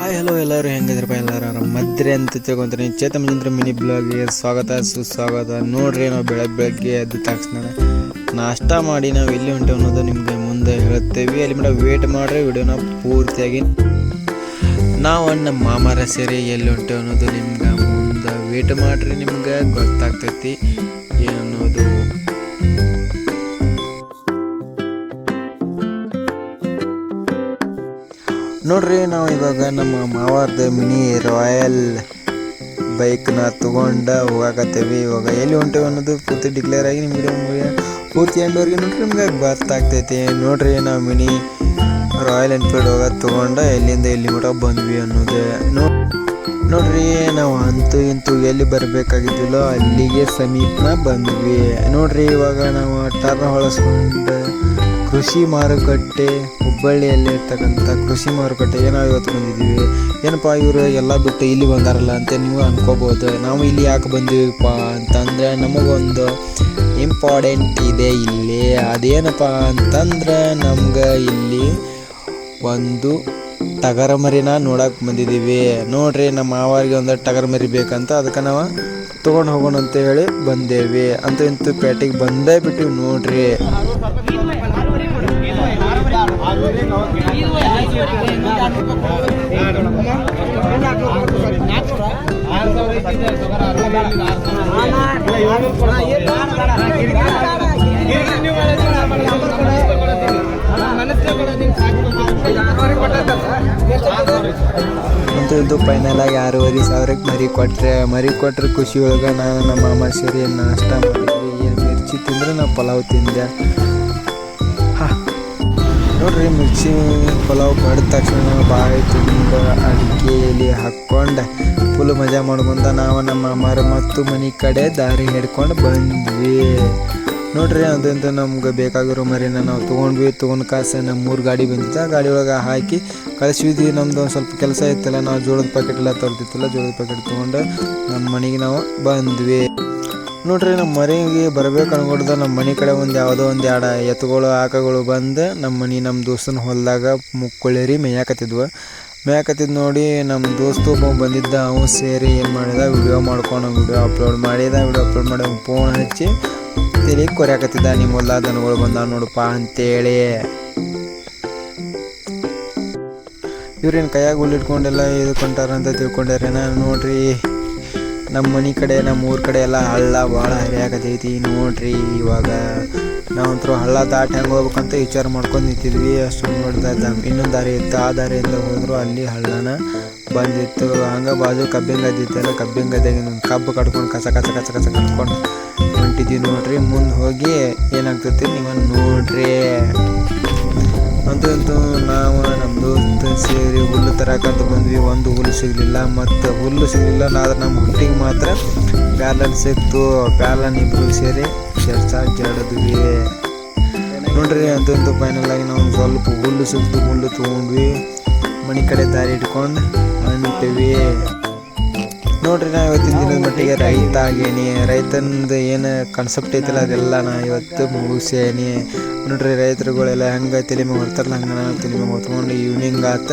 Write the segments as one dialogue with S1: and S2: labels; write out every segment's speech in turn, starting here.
S1: Hi hello ಎಲ್ಲರೂ, ಹೆಂಗಿದ್ರಪ್ಪ ಎಲ್ಲರೂ? ಮದ್ರೆ ಅಂತ ತಿಳ್ಕೊಂತೀನಿ ಚೇತಮಚಂದ್ರ ಮಿನಿ ಬ್ಲಾಗ್ಗೆ ಸ್ವಾಗತ, ಸುಸ್ವಾಗತ. ನೋಡ್ರಿ ನಾವು ಬೆಳಗ್ಗೆ ಬೆಳಗ್ಗೆ ಎದ್ದ ತಕ್ಷಣ ನಾಷ್ಟ ಮಾಡಿ ನಾವು ಎಲ್ಲಿ ಹೊಂಟೇವೆ ಅನ್ನೋದು ನಿಮಗೆ ಮುಂದೆ ಹೇಳುತ್ತೇವೆ ಅಲ್ಲಿ ಮೇಡ ವೇಟ್ ಮಾಡ್ರಿ, ವಿಡಿಯೋನ ಪೂರ್ತಿಯಾಗಿ ನಾವು ಅಣ್ಣ ಮಾಮರ ಸೇರಿ ಎಲ್ಲಿ ಹೊಂಟೇವೆ ಅನ್ನೋದು ನಿಮ್ಗೆ ಮುಂದೆ ವೇಟ್ ಮಾಡ್ರಿ ನಿಮ್ಗೆ. ಗೊತ್ತಾಗ್ತೈತಿ. ನೋಡ್ರಿ ನಾವು ಇವಾಗ ನಮ್ಮ ಮಾವಾರ್ದ ಮಿನಿ ರಾಯಲ್ ಬೈಕ್ನ ತಗೊಂಡ ಹೋಗಾಕತ್ತೇವಿ. ಇವಾಗ ಎಲ್ಲಿ ಹೊಂಟೇವಿ ಅನ್ನೋದು ಪೂರ್ತಿ ಡಿಕ್ಲೇರ್ ಆಗಿ ನಿಮಗೆ ಪೂರ್ತಿ ಎಂಡವರೆಗೆ ನೋಡ್ರಿ ನಿಮ್ಗೆ ಗೊತ್ತಾಗ್ತೈತಿ. ನೋಡ್ರಿ ನಾವು ಮಿನಿ ರಾಯಲ್ ಎನ್ಫೀಲ್ಡ್ ಹೋಗ ತಗೊಂಡ ಎಲ್ಲಿಂದ ಎಲ್ಲಿ ಮಟ ಬಂದ್ವಿ ಅನ್ನೋದು ನೋ ನೋಡ್ರಿ ನಾವು ಅಂತೂ ಇಂತೂ ಎಲ್ಲಿ ಬರಬೇಕಾಗಿದ್ದಿಲ್ಲೋ ಅಲ್ಲಿಗೆ ಸಮೀಪನ ಬಂದ್ವಿ. ನೋಡ್ರಿ ಇವಾಗ ನಾವು ಟರ್ನ್ ಹೊಳಸ್ಕೊಂಡು ಕೃಷಿ ಮಾರುಕಟ್ಟೆ ಹುಬ್ಬಳ್ಳಿಯಲ್ಲಿರ್ತಕ್ಕಂಥ ಕೃಷಿ ಮಾರುಕಟ್ಟೆ ನಾವು ಇವತ್ತು ಬಂದಿದ್ದೀವಿ. ಏನಪ್ಪ ಇವರು ಎಲ್ಲ ಬಿಟ್ಟು ಇಲ್ಲಿ ಬಂದಾರಲ್ಲ ಅಂತ ನೀವು ಅನ್ಕೋಬೋದು. ನಾವು ಇಲ್ಲಿ ಯಾಕೆ ಬಂದೀವಪ್ಪ ಅಂತಂದರೆ ನಮಗೊಂದು ಇಂಪಾರ್ಟೆಂಟ್ ಇದೆ ಇಲ್ಲಿ. ಅದೇನಪ್ಪ ಅಂತಂದ್ರೆ ನಮ್ಗೆ ಇಲ್ಲಿ ಒಂದು ಟಗರ ಮರಿನ ನೋಡಕ್ಕೆ ಬಂದಿದ್ದೀವಿ. ನೋಡ್ರಿ ನಮ್ಮ ಮಾವರಿಗೆ ಒಂದು ಟಗರ ಮರಿ ಬೇಕಂತ ಅದಕ್ಕೆ ನಾವು ತೊಗೊಂಡು ಹೋಗೋಣ ಅಂತ ಹೇಳಿ ಬಂದೇವಿ. ಅಂತ ಇಂತೂ ಪೇಟೆಗೆ ಬಂದೇ ಬಿಟ್ಟಿವಿ ನೋಡ್ರಿ. ಅಂತೂ ಇದು ಫೈನಲ್ ಆಗಿ ಆರೂವರೆ ಸಾವಿರಕ್ಕೆ ಮರಿ ಕೊಟ್ಟರೆ ಮರಿ ಕೊಟ್ಟರೆ ಖುಷಿ ಒಳಗೆ ನಾನು ನಮ್ಮ ಮಾಮ ಸೇರಿ ನಾಷ್ಟ ಮಾಡಿದ್ವಿ. ಏನು ಮಿರ್ಚಿ ತಿಂದರೆ ನಾವು ಪಲಾವ್ ತಿಂದೆ. ಹಾ, ನೋಡ್ರಿ ಮಿರ್ಚಿ ಪಲಾವ್ ಮಾಡಿದ ತಕ್ಷಣ ಬಾಯಿ ತುಂಬ ಅಡಿಕೆಯಲ್ಲಿ ಹಾಕ್ಕೊಂಡು. ಫುಲ್ ಮಜಾ ಮಾಡ್ಕೊಂತ ನಾವು ನಮ್ಮ ಅಮ್ಮರು ಮತ್ತು ಮನೆ ಕಡೆ ದಾರಿ ಹಿಡ್ಕೊಂಡು ಬಂದ್ವಿ. ನೋಡ್ರಿ ಅದಂತ ನಮ್ಗೆ ಬೇಕಾಗಿರೋ ಮರಿನ ನಾವು ತೊಗೊಂಡ್ವಿ, ತೊಗೊಂಡು ಕಾಸು ನಮ್ಮ ಮೂರು ಗಾಡಿ ಬಂದಿತ್ತು ಆ ಗಾಡಿ ಒಳಗೆ ಹಾಕಿ ಕಳಿಸಿದ್ವಿ. ನಮ್ದು ಒಂದು ಸ್ವಲ್ಪ ಕೆಲಸ ಇತ್ತಲ್ಲ, ನಾವು ಜೋಳದ ಪ್ಯಾಕೆಟ್ ಎಲ್ಲ ತರ್ತಿತ್ತಲ್ಲ ಜೋಳದ ಪ್ಯಾಕೆಟ್ ತೊಗೊಂಡು ನಮ್ಮ ಮನೆಗೆ ನಾವು ಬಂದ್ವಿ. ನೋಡ್ರಿ ನಮ್ಮ ಮನೆಗೆ ಬರಬೇಕು ಅನ್ಕೊಡ್ದ ನಮ್ಮ ಮನೆ ಕಡೆ ಒಂದು ಯಾವುದೋ ಒಂದು ಎರಡು ಎತ್ತುಗಳು ಆಕಗಳು ಬಂದು ನಮ್ಮ ಮನೆ ನಮ್ಮ ದೋಸ್ತನ ಹೊಲದಾಗ ಮುಕ್ಕೊಳ್ಳೇರಿ ಮೇಯಾಕತ್ತಿದ್ವು. ಮೇಯಾಕತ್ತಿದ್ ನೋಡಿ ನಮ್ಮ ದೋಸ್ತು ಒಬ್ಬ ಬಂದಿದ್ದ, ಅವನು ಸೇರಿ ಏನು ಮಾಡಿದ ವಿಡಿಯೋ ಮಾಡ್ಕೊಂಡು ವಿಡಿಯೋ ಅಪ್ಲೋಡ್ ಮಾಡಿದ ವಿಡಿಯೋ ಅಪ್ಲೋಡ್ ಮಾಡಿ ಫೋನ್ ಹಚ್ಚಿ ತಲೆ ಕೊರ್ಯಾಕತ್ತಿದ್ದ ನಿಮ್ಮ ಹೊಲ ದನಗಳು ಬಂದಾವ ನೋಡಪ್ಪ ಅಂತೇಳಿ. ಇವ್ರೇನು ಕೈಯಾಗ ಹುಲ್ ಇಟ್ಕೊಂಡೆಲ್ಲ ಇದು ಕೊಂಟಾರ ಅಂತ ತಿಳ್ಕೊಂಡಾರೇನ? ನೋಡ್ರಿ ನಮ್ಮ ಮನೆ ಕಡೆ ನಮ್ಮ ಊರ ಕಡೆ ಎಲ್ಲ ಹಳ್ಳ ಭಾಳ ಹರಿಯಾಕತೈತಿ ನೋಡ್ರಿ. ಇವಾಗ ನಾವಂತರೂ ಹಳ್ಳ ದಾಟಿ ಹೆಂಗೆ ಹೋಗ್ಬೇಕಂತ ವಿಚಾರ ಮಾಡ್ಕೊಂಡು ನಿಂತಿದ್ವಿ. ಅಷ್ಟು ನೋಡಿದ ಇನ್ನೊಂದು ದಾರಿ ಇತ್ತು, ಆ ದಾರಿಯಿಂದ ಹೋದ್ರು ಅಲ್ಲಿ ಹಳ್ಳನ ಬಂದಿತ್ತು. ಹಂಗೆ ಬಾಜು ಕಬ್ಬಿನ ಗದ್ದೆ ಇತ್ತಲ್ಲ ಕಬ್ಬಿನ ಗದ್ದೆಗೆ ಕಬ್ಬು ಕಟ್ಕೊಂಡು ಕಸ ಕಸ ಕಸ ಕಸ ಕಟ್ಕೊಂಡು ಹೊಂಟಿದ್ವಿ ನೋಡ್ರಿ. ಮುಂದೆ ಹೋಗಿ ಏನಾಗ್ತೈತಿ ನೀವು ನೋಡ್ರಿ. ಅಂತೂ ನಾವು ನಮ್ಮ ದೋಸ್ತ ಸೇರಿ ಹುಲ್ಲು ತರಕಂತ ಬಂದ್ವಿ. ಒಂದು ಹುಲ್ಲು ಸಿಗಲಿಲ್ಲ. ಮತ್ತು ಹುಲ್ಲು ಸಿಗಲಿಲ್ಲ ಆದ್ರೆ ನಮ್ಮ ಹುಟ್ಟಿಗೆ ಮಾತ್ರ ಪ್ಯಾಲನ್ ಸಿಕ್ತು. ಪ್ಯಾಲನ್ ಇಬ್ಬರು ಸೇರಿ ಚರ್ಚ ಜಡಿದ್ವಿ ನೋಡ್ರಿ, ಅಂತೂ ಫೈನಲ್ ಆಗಿ ನಾವು ಸ್ವಲ್ಪ ಹುಲ್ಲು ಸಿಕ್ತು. ಹುಲ್ಲು ತೊಗೊಂಡ್ವಿ. ಮನೆ ಕಡೆ ದಾರಿ ಇಟ್ಕೊಂಡು ನೋಡ್ರಿ ನಾ ಇವತ್ತಿನ ದಿನದ ಮಟ್ಟಿಗೆ ರೈತ ಆಗೇನಿ ರೈತನದು ಏನು ಕಾನ್ಸೆಪ್ಟ್ ಐತಲ್ಲ ಅದೆಲ್ಲ ನಾ ಇವತ್ತು ಮುಗಿಸೇನಿ ನೋಡ್ರಿ ರೈತರುಗಳೆಲ್ಲ ಹೆಂಗೆ ತಲೆ ಮೇಲೆ ಹೊರ್ತಾರಲ್ಲ ಹಂಗೆ ನಾನು ತಲೆ ಮೇಲೆ ಹೊತ್ಕೊಂಡು ಈವ್ನಿಂಗ್ ಆತ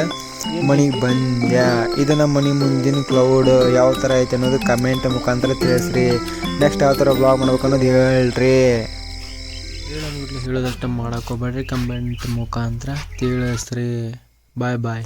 S1: ಮನೆಗೆ ಬಂದ್ಯಾ. ಇದು ನಮ್ಮ ಮನೆ ಮುಂದಿನ ಕ್ಲೌಡ್ ಯಾವ ಥರ ಐತೆ ಅನ್ನೋದು ಕಮೆಂಟ್ ಮುಖಾಂತರ ತಿಳಿಸ್ರಿ. ನೆಕ್ಸ್ಟ್ ಯಾವ ಥರ ಬ್ಲಾಗ್ ಮಾಡ್ಬೇಕು ಅನ್ನೋದು ಹೇಳ್ರಿ. ಹೇಳೋದಷ್ಟು ಮಾಡೋಕೋಬೇಡ್ರಿ ಕಮೆಂಟ್ ಮುಖಾಂತರ ತಿಳಿಸ್ರಿ. ಬಾಯ್ ಬಾಯ್